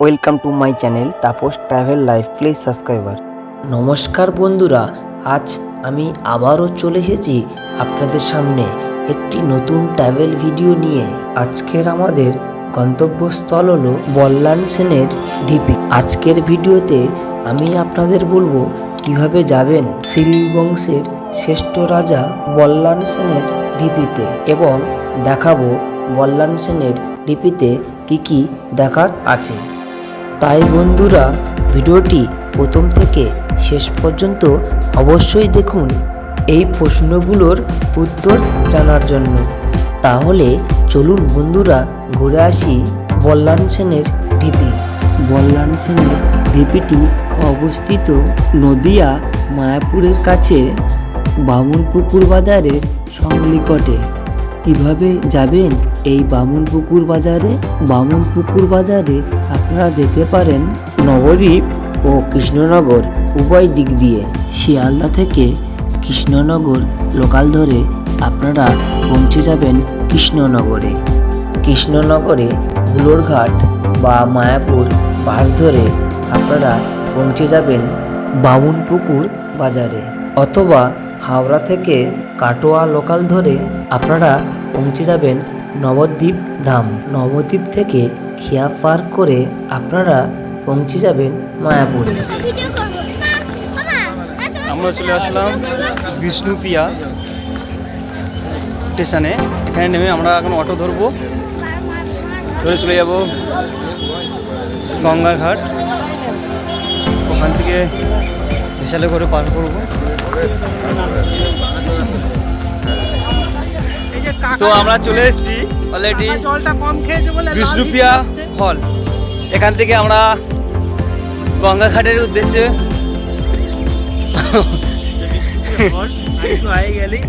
Welcome to my channel Tapas travel life, please subscriber. নমস্কার বন্ধুরা, আজ আমি আবারও চলে এসেছি আপনাদের সামনে একটি নতুন ট্রাভেল ভিডিও নিয়ে। আজকের আমাদের গন্তব্যস্থল হলো বল্লান সেনের ঢিপি। আজকের ভিডিওতে আমি আপনাদের বলব কীভাবে যাবেন সিল বংশের শ্রেষ্ঠ রাজা বল্লান সেনের ঢিপিতে এবং দেখাবো বল্লান সেনের ঢিপিতে কি কি দেখার আছে। তাই বন্ধুরা, ভিডিওটি প্রথম থেকে শেষ পর্যন্ত অবশ্যই দেখুন এই প্রশ্নগুলোর উত্তর জানার জন্য। তাহলে চলুন বন্ধুরা, ঘুরে আসি বল্লান সেনের ঢিপি। বল্লান সেনের ঢিপিটি অবস্থিত নদিয়া, মায়াপুরের কাছে বামুনপুকুর বাজারের সংনিকটে কীভাবে যাবেন এই বামুনপুকুর বাজারে? বামুনপুকুর বাজারে আপনারা যেতে পারেন নবদ্বীপ ও কৃষ্ণনগর উভয় দিক দিয়ে। শিয়ালদা থেকে কৃষ্ণনগর লোকাল ধরে আপনারা পৌঁছে যাবেন কৃষ্ণনগরে। কৃষ্ণনগরে হুলোরঘাট বা মায়াপুর বাস ধরে আপনারা পৌঁছে যাবেন বামুনপুকুর বাজারে। অথবা হাওড়া থেকে কাটোয়া লোকাল ধরে আপনারা পৌঁছে যাবেন নবদ্বীপ ধাম। নবদ্বীপ থেকে খেয়া পার করে আপনারা পৌঁছে যাবেন মায়াপুরে। আমরা চলে আসলাম বিষ্ণুপিয়া স্টেশনে। এখানে নেমে আমরা এখন অটো ধরবো। ধরে চলে যাব গঙ্গার ঘাট। ওখান থেকে বিশালে করে পার করব। তো আমরা চলে এসেছি অলরেডি জলটা কম খেয়েছে বলে লাল বিষ্ণুপিয়া হল এখান থেকে আমরা গঙ্গা ঘাটের উদ্দেশ্যে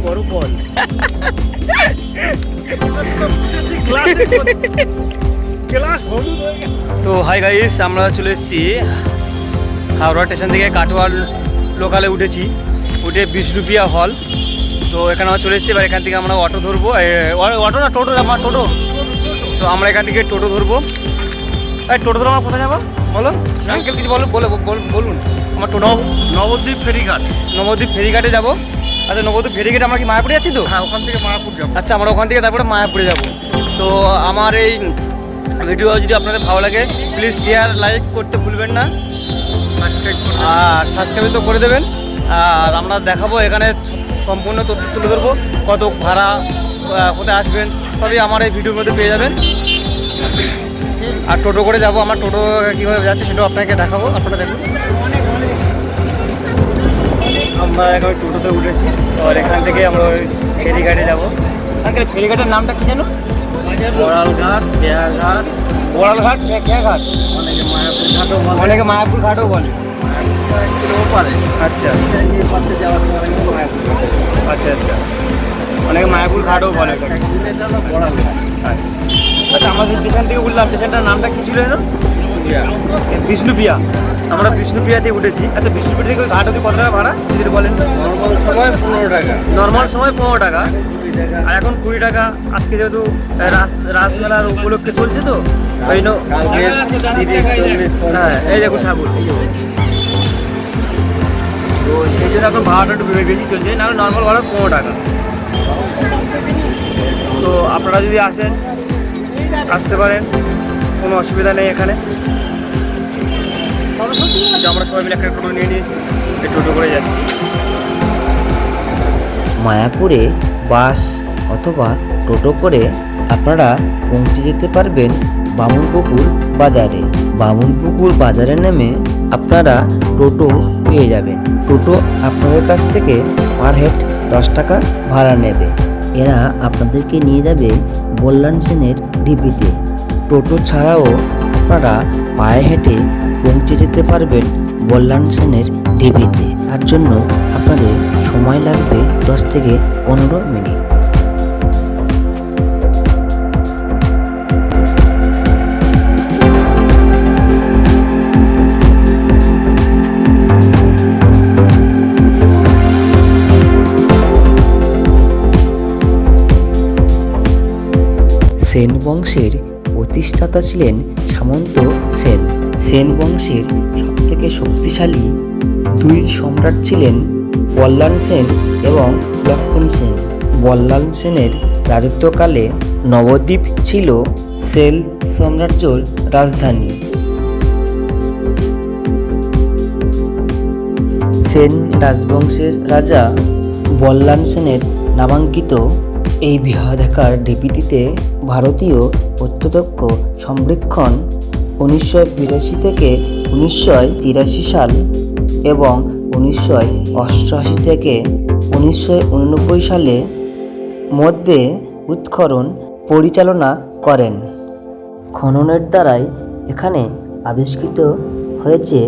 বড় ফল। তো হাই গাইস আমরা চলে এসেছি হাওড়া স্টেশন থেকে কাটোয়ার লোকালে উঠেছি। উঠে বিষ্ণুপিয়া হল তো এখানে আমরা চলে এসেছি এবার এখান থেকে আমরা অটো ধরবো। অটো না টোটো? আমার টোটো। তো আমরা এখান থেকে টোটো ধরবো। এই টোটো ধরো আমরা কোথায় যাব? বলো। আঙ্কেল কিছু বলো বলো বল- বলুন। আমার টোটো নবদ্বীপ ফেরিঘাট। নবদ্বীপ ফেরিঘাটে যাব। আচ্ছা নবদ্বীপ ফেরিঘাটে আমরা কি মায়াপুরে যাচ্ছি তো? হ্যাঁ ওখান থেকে মায়াপুর যাব। আচ্ছা আমরা ওখান থেকে তারপরে মায়াপুরে যাব। তো আমার এই ভিডিও যদি আপনাদের ভালো লাগে প্লিজ শেয়ার লাইক করতে ভুলবেন না। সাবস্ক্রাইব আর সাবস্ক্রাইব তো করে দেবেন। আর আমরা দেখাবো এখানে সম্পূর্ণ তথ্য তুলে ধরবো কত ভাড়া কোথায় আসবেন সবই আমার এই ভিডিওর মধ্যে পেয়ে যাবেন। আর টোটো করে যাব আমার টোটো কীভাবে যাচ্ছে সেটাও আপনাকে দেখাবো আপনারা দেখুন। আমরা এখন টোটোতে উঠেছি আর এখান থেকে আমরা ওই ফেরিঘাটে যাব। আঙ্কেল ফেরিঘাটের নামটা কি জানো বড়ালঘাট বোড়ালঘাট অনেকে মায়াপুর ঘাটও বলে। অনেকে মায়াপুর ঘাটও বলে। পারে। আচ্ছা। এই পাশে যাওয়ার সময় অনেকে মায়াপুর আচ্ছা আচ্ছা। অনেকে মায়াপুর ঘাটও বলে এটা। হলো বড়ালঘাট আচ্ছা। আচ্ছা আমাদের স্টেশন থেকে উঠলাম স্টেশনটার নামটা কি ছিল বিষ্ণুপিয়া। আমরা বিষ্ণুপিয়াতে উঠেছি। আচ্ছা বিষ্ণুপিয়া থেকে ওই ঘাট অব্দি কত টাকা ভাড়া? যদি বলেন। নর্মাল সময় পনেরো টাকা। নর্মাল সময় পনেরো টাকা। আর এখন কুড়ি টাকা। আজকে যেহেতু রাস রাসমেলার উপলক্ষে চলছে তো ওই জন্য হ্যাঁ এই দেখুন ঠাকুর। তো সেই জন্য এখন ভাড়াটা একটু বেশি চলছে, নাহলে নর্মাল ভাড়া পনেরো টাকা। তো আপনারা যদি আসেন, আসতে পারেন, কোনো অসুবিধা নেই এখানে। আমরা সবাই মিলে একটা টোটো নিয়ে নিয়েছি টোটো করে যাচ্ছি। মায়াপুরে বাস অথবা টোটো করে আপনারা পৌঁছে যেতে পারবেন বামুনপুকুর বাজারে। বামুনপুকুর বাজারে নেমে আপনারা টোটো পেয়ে যাবেন। টোটো আপনাদের কাছ থেকে পার হেড দশ টাকা ভাড়া নেবে। এরা আপনাদেরকে নিয়ে যাবে বল্লান সেনের ঢিপিতে। টোটো ছাড়াও আপনারা পায়ে হেঁটে পৌঁছে যেতে পারবেন বল্লান সেনের ঢিপিতে। তার জন্য আপনাদের সময় লাগবে দশ থেকে পনেরো মিনিট। বংশের প্রতিষ্ঠাতা ছিলেন সামন্ত সেন। সেন বংশের সবথেকে শক্তিশালী দুই সম্রাট ছিলেন বল্লাল সেন এবং লক্ষণ সেন। বল্লাল সেনের রাজত্বকালে নবদ্বীপ ছিল সেল সাম্রাজ্যর রাজধানী। সেন রাজবংশের রাজা বল্লাল সেনের নামাঙ্কিত এই বৃহদাকার ডিপিটিতে ভারতীয় প্রত্যতক্ষ সংরক্ষণ উনিশশো বিরাশি থেকে উনিশশো তিরাশি সাল এবং উনিশশো অষ্টআশি থেকে উনিশশো উননব্বই সালে মধ্যে উৎখনন পরিচালনা করেন। খননের দ্বারাই এখানে আবিষ্কৃত হয়েছে